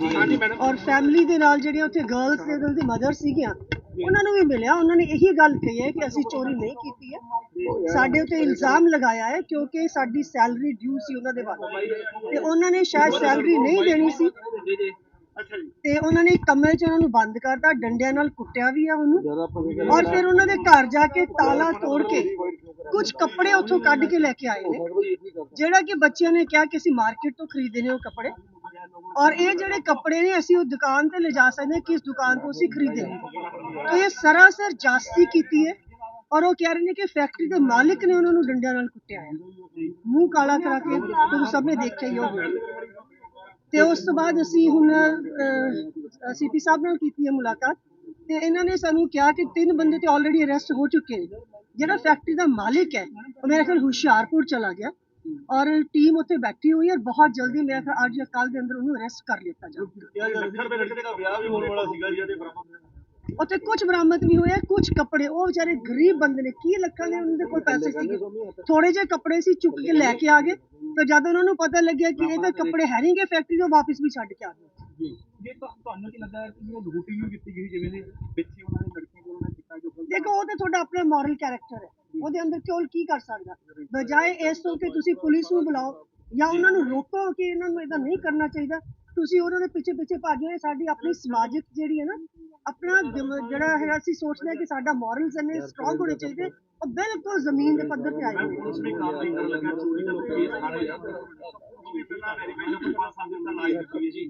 ਹਾਂਜੀ ਮੈਡਮ ਔਰ ਫੈਮਿਲੀ ਦੇ ਨਾਲ ਜਿਹੜੀਆਂ ਉੱਥੇ ਗਰਲਸ ਤੇ ਉਹਨਾਂ ਦੀ ਮਦਰ ਸੀਗੀਆਂ ਉਹਨਾਂ ਨੂੰ ਵੀ ਮਿਲਿਆ। ਉਹਨਾਂ ਨੇ ਇਹੀ ਗੱਲ ਕਹੀ ਹੈ ਕਿ ਅਸੀਂ ਚੋਰੀ ਨਹੀਂ ਕੀਤੀ ਹੈ। ਸਾਡੇ ਉੱਤੇ ਇਲਜ਼ਾਮ ਲਗਾਇਆ ਹੈ ਕਿਉਂਕਿ ਸਾਡੀ ਸੈਲਰੀ ਡਿਊ ਸੀ ਉਹਨਾਂ ਦੇ ਵੱਲ। ਤੇ ਉਹਨਾਂ ਨੇ ਸ਼ਾਇਦ ਸੈਲਰੀ ਨਹੀਂ ਦੇਣੀ ਸੀ। ਤੇ ਉਹਨਾਂ ਨੇ ਕਮਰੇ 'ਚ ਉਹਨਾਂ ਨੂੰ ਬੰਦ ਕਰਤਾ ਡੰਡਿਆਂ ਨਾਲ ਕੁੱਟਿਆ ਵੀ ਆ ਉਹਨੂੰ। ਔਰ ਫਿਰ ਉਹਨਾਂ ਦੇ ਘਰ ਜਾ ਕੇ ਤਾਲਾ ਤੋੜ ਕੇ ਕੁਝ ਕੱਪੜੇ ਉੱਥੋਂ ਕੱਢ ਕੇ ਲੈ ਕੇ ਆਏ ਨੇ। ਜਿਹੜਾ ਕਿ ਬੱਚਿਆਂ ਨੇ ਕਿਹਾ ਕਿ ਅਸੀਂ ਮਾਰਕੀਟ ਤੋਂ ਖਰੀਦੇ ਨੇ ਉਹ ਕੱਪੜੇ। ਔਰ ਇਹ ਜਿਹੜੇ ਕੱਪੜੇ ਨੇ, ਅਸੀਂ ਉਹ ਦੁਕਾਨ ਤੇ ਲਿਜਾ ਸਕਦੇ ਹਾਂ ਕਿਸ ਦੁਕਾਨ ਤੋਂ ਅਸੀਂ ਖਰੀਦੇ। ਤਾਂ ਇਹ ਸਰਾਸਰ ਜਾਸਤੀ ਕੀਤੀ ਹੈ ਔਰ ਉਹ ਕਹਿ ਰਹੇ ਨੇ ਕਿ ਫੈਕਟਰੀ ਦੇ ਮਾਲਿਕ ਨੇ ਉਹਨਾਂ ਨੂੰ ਡੰਡਿਆਂ ਨਾਲ ਕੁੱਟਿਆ ਹੈ। ਮੂੰਹ ਕਾਲਾ ਕਰਾ ਕੇ ਤੁਸੀਂ ਸਭ ਨੇ ਦੇਖਿਆ ਹੀ ਹੋਵੇਗਾ। ਤੇ ਉਸ ਤੋਂ ਬਾਅਦ ਅਸੀਂ ਹੁਣ ਸੀਪੀ ਸਾਹਿਬ ਨਾਲ ਕੀਤੀ ਹੈ ਮੁਲਾਕਾਤ ਤੇ ਇਹਨਾਂ ਨੇ ਸਾਨੂੰ ਕਿਹਾ ਕਿ ਤਿੰਨ ਬੰਦੇ ਤੇ ਆਲਰੇਡੀ ਅਰੈਸਟ ਹੋ ਚੁੱਕੇ ਨੇ। ਜਿਹੜਾ ਫੈਕਟਰੀ ਦਾ ਮਾਲਿਕ ਹੈ, ਉਹ ਮੇਰੇ ਖਿਆਲ ਹੁਸ਼ਿਆਰਪੁਰ ਚਲਾ ਗਿਆ। ਔਰ ਟੀਮ ਉੱਥੇ ਬੈਠੀ ਹੋਈ ਹੈ ਔਰ ਬਹੁਤ ਜਲਦੀ ਮੇਰੇ ਖਿਆਲ ਅੱਜ ਜਾਂ ਕੱਲ ਦੇ ਅੰਦਰ ਉਹਨੂੰ ਅਰੈਸਟ ਕਰ ਲਿੱਤਾ ਜਾਊਗਾ ਉੱਥੇ ਕੁਝ ਬਰਾਮਦ ਨਹੀਂ ਹੋਇਆ ਕੁਝ ਕੱਪੜੇ ਉਹ ਵਿਚਾਰੇ ਗਰੀਬ ਬੰਦੇ ਨੇ ਕੀ ਲੱਖਾਂ ਦੇ ਉਹਨਾਂ ਦੇ ਕੋਲ ਪੈਸੇ ਸੀਗੇ? ਥੋੜੇ ਜਿਹੇ ਕੱਪੜੇ ਸੀ ਚੁੱਕ ਕੇ ਲੈ ਕੇ ਆ ਗਏ। ਤੇ ਜਦ ਉਹਨਾਂ ਨੂੰ ਪਤਾ ਲੱਗਿਆ ਕਿ ਇਹ ਤਾਂ ਕੱਪੜੇ ਹੈ ਨਹੀਂਗੇ ਫੈਕਟਰੀ ਤੋਂ ਵਾਪਸ ਵੀ ਛੱਡ ਕੇ ਆ ਗਏ। ਜੇ। ਤੁਹਾ- ਤੁਹਾਨੂੰ ਕੀ ਲੱਗਦਾ ਹੈ ਕਿ ਉਹ ਰੂਟਿੰਗ ਕੀਤੀ ਗਈ ਜਿਵੇਂ ਦੇ ਵਿੱਚ ਹੀ ਉਹਨਾਂ ਨੇ ਲੜਕੀ ਕੋਲ ਨੇ ਕੀਤਾ ਜੋ ਦੇਖੋ ਉਹ ਤੇ ਤੁਹਾਡਾ ਆਪਣਾ ਮੋਰਲ ਕੈਰੈਕਟਰ ਹੈ। ਉਹਦੇ ਅੰਦਰ ਕਿਉਂ ਕੀ ਕਰ ਸਕਦਾ? ਬਜਾਏ ਇਸ ਤੋਂ ਕਿ ਤੁਸੀਂ ਪੁਲਿਸ ਨੂੰ ਬੁਲਾਓ ਜਾਂ ਉਹਨਾਂ ਨੂੰ ਰੋਕੋ ਕਿ ਇਹਨਾਂ ਨੂੰ ਇਦਾਂ ਨਹੀਂ ਕਰਨਾ ਚਾਹੀਦਾ। ਤੁਸੀਂ ਉਹਨਾਂ ਦੇ ਪਿੱਛੇ ਪਿੱਛੇ ਭੱਜੋ ਇਹ ਸਾਡੀ ਆਪਣੀ ਸਮਾਜਿਕ ਜਿਹੜੀ ਹੈ ਨਾ ਆਪਣਾ ਜਿਹੜਾ ਹੈਗਾ ਅਸੀਂ ਸੋਚਦੇ ਕਿ ਸਾਡਾ ਮੋਰਲਸ ਇੰਨੇ ਸਟਰੋਂਗ ਹੋਣੇ ਚਾਹੀਦੇ ਉਹ ਬਿਲਕੁਲ ਜ਼ਮੀਨ ਦੇ ਪੱਧਰ ਤੇ ਆਏ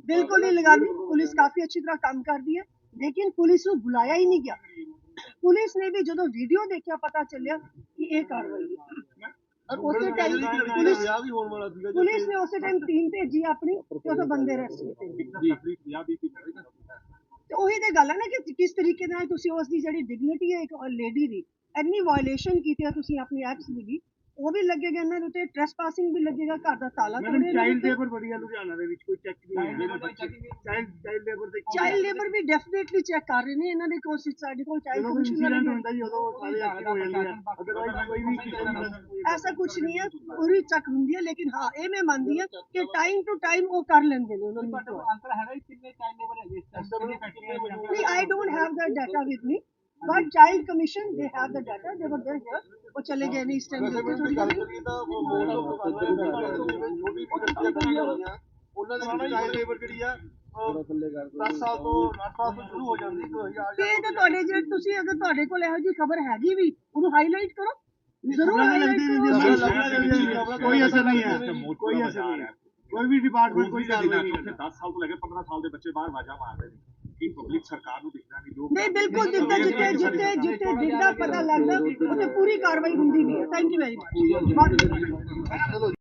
ਬਿਲਕੁਲ ਨਹੀਂ ਲਗਾਦੀ ਪੁਲਿਸ ਕਾਫੀ ਅੱਛੀ ਤਰ੍ਹਾਂ ਕੰਮ ਕਰਦੀ ਹੈ ਲੇਕਿਨ ਪੁਲਿਸ ਨੂੰ ਬੁਲਾਇਆ ਹੀ ਨਹੀਂ ਗਿਆ। ਪੁਲਿਸ ਨੇ ਵੀ ਜਦੋਂ ਵੀਡੀਓ ਦੇਖਿਆ ਪਤਾ ਚੱਲਿਆ ਕਿ ਇਹ ਕਾਰਵਾਈ ਹੈ। ਔਰ ਉਸੇ ਟਾਈਮ ਪੁਲਿਸ ਵਿਆਹ ਵੀ ਹੋਣ ਵਾਲਾ ਸੀਗਾ ਪੁਲਿਸ ਨੇ ਉਸੇ ਟਾਈਮ ਟੀਮ ਭੇਜੀ ਆਪਣੀ ਤੇ ਉਹ ਬੰਦੇ ਅਰੈਸਟ ਕੀਤੇ। ਤੇ ਉਹੀ ਤੇ ਗੱਲ ਹੈ ਨਾ ਕਿ ਕਿਸ ਤਰੀਕੇ ਨਾਲ ਤੁਸੀਂ ਉਸ ਦੀ ਜਿਹੜੀ ਡਿਗਨਿਟੀ ਹੈ ਇੱਕ ਲੇਡੀ ਦੀ ਇੰਨੀ ਵਾਇਓਲੇਸ਼ਨ ਕੀਤੀ ਹੈ ਤੁਸੀਂ ਆਪਣੀ ਐਕਟਸ ਦੀ ਵੀ। ਉਹ ਵੀ ਲੱਗੇਗਾ ਇਹਨਾਂ ਦੇ ਉੱਤੇ ਟ੍ਰੈਸਪਾਸਿੰਗ ਵੀ ਲੱਗੇਗਾ ਘਰ ਦਾ ਤਾਲਾ ਤੋੜੇ ਚਾਈਲਡ ਲੇਬਰ ਬੜੀ ਆ ਲੁਧਿਆਣਾ ਦੇ ਵਿੱਚ ਕੋਈ ਚੈੱਕ ਨਹੀਂ ਹੈ। ਚਾਈਲਡ ਚਾਈਲਡ ਲੇਬਰ ਦੇ ਚਾਈਲਡ ਲੇਬਰ ਵੀ ਡੈਫੀਨਿਟਲੀ ਚੈੱਕ ਕਰ ਰਹੇ ਨੇ ਇਹਨਾਂ ਦੇ ਕੋਲ ਸਾਡੇ ਕੋਲ ਚਾਈਲਡ ਜਦੋਂ ਕਮਿਸ਼ਨ ਇਨਸੀਡੈਂਟ ਹੁੰਦਾ ਜੀ ਉਦੋਂ ਸਾਰੇ ਐਕਟਿਵ ਹੋ ਜਾਂਦੇ ਆ। ਅਦਰਵਾਈਜ਼ ਕੋਈ ਵੀ ਐਸਾ ਕੁਝ ਨਹੀਂ ਹੈ ਪੂਰੀ ਚੱਕ ਹੁੰਦੀ ਹੈ ਲੇਕਿਨ ਹਾਂ ਇਹ ਮੈਂ ਮੰਨਦੀ ਹਾਂ ਕਿ ਟਾਈਮ ਟੂ ਟਾਈਮ ਉਹ ਕਰ ਲੈਂਦੇ ਨੇ ਉਹਨਾਂ ਨੂੰ। ਅੰਕਲ ਹੈਗਾ ਕਿੰਨੇ ਚਾਈਲਡ ਲੇਬਰ ਹੈਗੇ ਇਸ ਨਹੀਂ I don't have the data with me child commission they have the data. They were there here. ਉਹ ਚਲੇ ਗਏ ਨੇ ਇਸ ਟਾਈਮ ਦੇ ਉੱਤੇ ਥੋੜੀ ਗੱਲ ਉਹਨਾਂ ਦੇ ਵਿੱਚ ਚਾਈਲਡ ਲੇਬਰ ਜਿਹੜੀ ਆ 10 ਸਾਲ ਤੋਂ 8 ਸਾਲ ਤੋਂ ਸ਼ੁਰੂ ਹੋ ਜਾਂਦੀ 2000 ਤੇ ਇਹ ਤਾਂ ਤੁਹਾਡੇ ਜੇ ਤੁਸੀਂ ਅਗਰ ਤੁਹਾਡੇ ਕੋਲ ਇਹੋ ਜੀ ਖਬਰ ਹੈਗੀ ਵੀ ਉਹਨੂੰ ਹਾਈਲਾਈਟ ਕਰੋ ਜ਼ਰੂਰ ਹਾਈਲਾਈਟ ਕਰੋ ਕੋਈ ਅਸਰ ਨਹੀਂ ਹੈ ਕੋਈ ਅਸਰ ਨਹੀਂ ਹੈ ਕੋਈ ਵੀ ਡਿਪਾਰਟਮੈਂਟ ਕੋਈ ਕਾਰਵਾਈ ਨਹੀਂ ਚ 10 ਸਾਲ ਤੋਂ ਲੈ ਕੇ 15 ਸਾਲ ਦੇ ਬੱਚੇ ਬਾਹਰ ਵਾਜਾ ਮਾਰਦੇ ਨੇ ਪਬਲਿਕ ਸਰਕਾਰ ਨੂੰ ਦਿਖਦਾ ਨਹੀਂ ਲੋਕ ਨਹੀਂ ਬਿਲਕੁਲ ਜਿੱਥੇ ਜਿੱਥੇ ਜਿੱਥੇ ਜਿੱਥੇ ਦਿਖਦਾ ਪਤਾ ਲੱਗਦਾ ਉੱਥੇ ਪੂਰੀ ਕਾਰਵਾਈ ਹੁੰਦੀ ਵੀ ਹੈ। Thank you very much